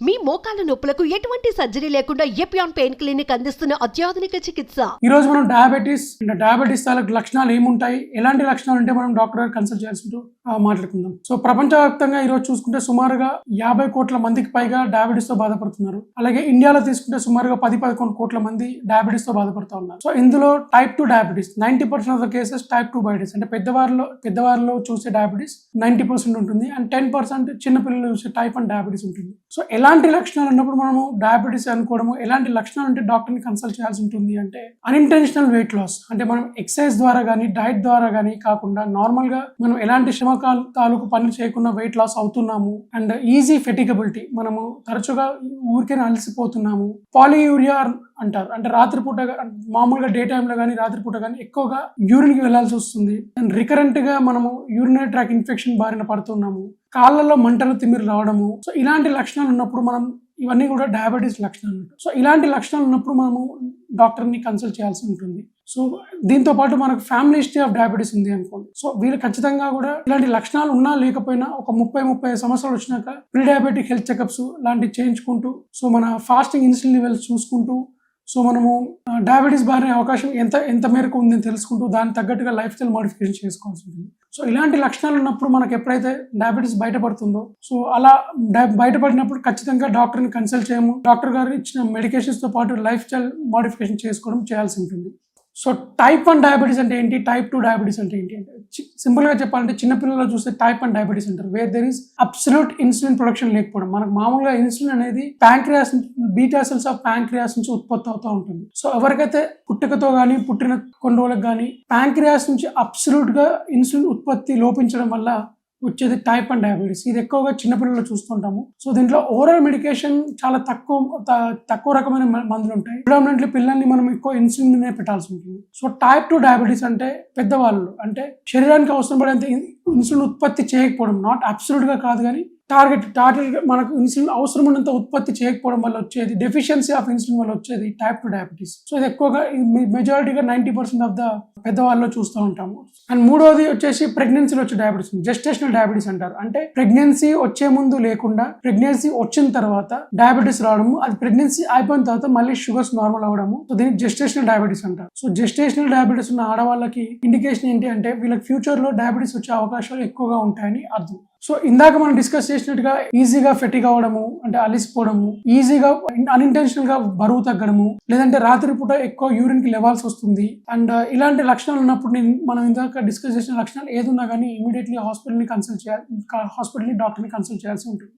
మీ మోకాల నొప్పులకు ఎటువంటి సర్జరీ లేకుండా ఎపియాన్ పెయిన్ క్లినిక్ అందిస్తున్న అత్యాధునిక చికిత్స? ఈ రోజు మనం డయాబెటీస్ డయాబెటీస్ తాలూకు లక్షణాలు ఏముంటాయి? ఎలాంటి లక్షణాలు ఉంటే మనం డాక్టర్ కన్సల్ట్ చేయాల్సి ఉంటుంది. మాట్లాడుకుందాం. సో ప్రపంచవ్యాప్తంగా ఈరోజు చూసుకుంటే సుమారుగా యాభై కోట్ల మందికి పైగా డయాబెటీస్తో బాధపడుతున్నారు. అలాగే ఇండియాలో తీసుకుంటే సుమారుగా పది పదకొండు కోట్ల మంది డయాబెటీస్తో బాధపడుతూ ఉన్నారు. సో ఇందులో type two diabetes ninety percent of the cases type two diabetes అంటే పెద్దవారిలో పెద్దవారిలో చూసే డయాబెటీస్ నైన్టీ పర్సెంట్ ఉంటుంది. అండ్ టెన్ పర్సెంట్ చిన్నపిల్లలు చూసే టైప్ వన్ డయాబెటీస్ ఉంటుంది. సో ఎలాంటి లక్షణాలు ఉన్నప్పుడు మనము డయాబెటీస్ అనుకోవడము ఎలాంటి లక్షణాలు ఉంటే డాక్టర్ని కన్సల్ట్ చేయాల్సి ఉంటుంది అంటే అన్ఇంటెన్షనల్ వెయిట్ లాస్ అంటే మనం ఎక్సర్సైజ్ ద్వారా కానీ డైట్ ద్వారా కానీ కాకుండా నార్మల్గా మనం ఎలాంటి శ్రమ శ్రమకాల తాలూకు పనులు చేయకుండా వెయిట్ లాస్ అవుతున్నాము. అండ్ ఈజీ ఫెటికబిలిటీ మనము తరచుగా ఊరికే అలసిపోతున్నాము. పాలియూరియా అంటారు. అంటే రాత్రిపూట మామూలుగా డే టైంలో కానీ రాత్రిపూట కానీ ఎక్కువగా యూరిన్కి వెళ్ళాల్సి వస్తుంది. అండ్ రికరెంట్గా మనము యూరినరీ ట్రాక్ ఇన్ఫెక్షన్ బారిన పడుతున్నాము. కాళ్ళలో మంటలు తిమ్మిరి రావడము. సో ఇలాంటి లక్షణాలు ఉన్నప్పుడు మనం ఇవన్నీ కూడా డయాబెటీస్ లక్షణాలు. సో ఇలాంటి లక్షణాలు ఉన్నప్పుడు మనము డాక్టర్ని కన్సల్ట్ చేయాల్సి ఉంటుంది. సో దీంతో పాటు మనకు ఫ్యామిలీ హిస్టరీ ఆఫ్ డయాబెటీస్ ఉంది అనుకోండి. సో వీళ్ళు ఖచ్చితంగా కూడా ఇలాంటి లక్షణాలు ఉన్నా లేకపోయినా ఒక ముప్పై ముప్పై సంవత్సరాలు వచ్చినాక ప్రీ డయాబెటిక్ హెల్త్ చెకప్స్ లాంటివి చేయించుకుంటూ సో మన ఫాస్టింగ్ ఇన్సులిన్ లెవెల్స్ చూసుకుంటూ సో మనము డయాబెటీస్ బారిన అవకాశం ఎంత ఎంత మేరకు ఉందని తెలుసుకుంటూ దానికి తగ్గట్టుగా లైఫ్ స్టైల్ మోడిఫికేషన్ చేసుకోవాల్సి ఉంటుంది. సో ఇలాంటి లక్షణాలు ఉన్నప్పుడు మనకు ఎప్పుడైతే డయాబెటీస్ బయటపడుతుందో సో అలా డై- బయటపడినప్పుడు ఖచ్చితంగా డాక్టర్ని కన్సల్ట్ చేయము డాక్టర్ గారు ఇచ్చిన మెడికేషన్స్తో పాటు లైఫ్ స్టైల్ మోడిఫికేషన్ చేసుకోవడం చేయాల్సి ఉంటుంది. సో టైప్ వన్ డయాబెటీస్ అంటే ఏంటి? టైప్ టూ డయాబెటీస్ అంటే ఏంటి? అంటే సింపుల్గా చెప్పాలంటే చిన్నపిల్లల్లో చూస్తే టైప్ వన్ డయాబెటీస్ అంటారు where there is absolute insulin production లేకపోవడం. మనకు మామూలుగా ఇన్సులిన్ అనేది pancreas beta cells of pancreas నుంచి ఉత్పత్తి అవుతూ ఉంటుంది. సో ఎవరికైతే పుట్టుకతో కానీ పుట్టిన కొన్ని రోజులకు కానీ ప్యాంక్రియాస్ నుంచి అబ్సల్యూట్గా ఇన్సులిన్ ఉత్పత్తి లోపించడం వల్ల వచ్చేది టైప్ అండ్ డయాబెటీస్ ఇది ఎక్కువగా చిన్నపిల్లలు చూస్తుంటాము. సో దీంట్లో ఓరల్ మెడికేషన్ చాలా తక్కువ తక్కువ రకమైన మ- మందులు ఉంటాయి. ప్రిడామినెంట్లీ పిల్లల్ని మనం ఎక్కువ ఇన్సులిన్ పెట్టాల్సి ఉంటుంది. సో టైప్ టూ డయాబెటీస్ అంటే పెద్దవాళ్ళు అంటే శరీరానికి అవసరం పడేంత ఇన్సులిన్ ఉత్పత్తి చేయకపోవడం నాట్ అబ్సల్యూట్గా కాదు కానీ టార్గెట్ టార్గెట్ మనకు ఇన్సులిన్ అవసరం ఉన్నంత ఉత్పత్తి చేయకపోవడం వల్ల వచ్చేది డెఫిషియన్సీ ఆఫ్ ఇన్సులిన్ వల్ల వచ్చేది టైప్ టు డయాబెటీస్ సో ఇది ఎక్కువగా మెజారిటీగా నైన్టీ పర్సెంట్ ఆఫ్ ద పెద్దవాళ్ళలో చూస్తూ ఉంటాము. అండ్ మూడోది వచ్చేసి ప్రెగ్నెన్సీలో వచ్చే డయాబెటీస్ జెస్టేషనల్ డయాబెటీస్ అంటారు. అంటే ప్రెగ్నెన్సీ వచ్చే ముందు లేకుండా ప్రెగ్నెన్సీ వచ్చిన తర్వాత డయాబెటీస్ రావడము అది ప్రెగ్నెన్సీ అయిపోయిన తర్వాత మళ్ళీ షుగర్స్ నార్మల్ అవడము సో దీనికి జెస్టేషనల్ డయాబెటీస్ అంటారు. సో జెస్టేషనల్ డయాబెటీస్ ఉన్న ఆడవాళ్ళకి ఇండికేషన్ ఏంటి అంటే వీళ్ళకి ఫ్యూచర్లో డయాబెటీస్ వచ్చే అవకాశాలు ఎక్కువగా ఉంటాయని అర్థం. సో ఇందాక మనం డిస్కస్ చేసినట్టుగా ఈజీగా ఫెటిక్ అవడము అంటే అలిసిపోవడము ఈజీగా అన్ఇంటెన్షనల్గా బరువు తగ్గడము లేదంటే రాత్రిపూట ఎక్కువ యూరిన్కి లెవాల్సి వస్తుంది. అండ్ uh, ఇలాంటి లక్షణాలు ఉన్నప్పుడు నేను మనం ఇందాక డిస్కస్ చేసిన లక్షణాలు ఏదున్నా కానీ ఇమీడియట్లీ హాస్పిటల్ని కన్సల్ట్ చేయాలి హాస్పిటల్ని డాక్టర్ని కన్సల్ట్ చేయాల్సి ఉంటుంది.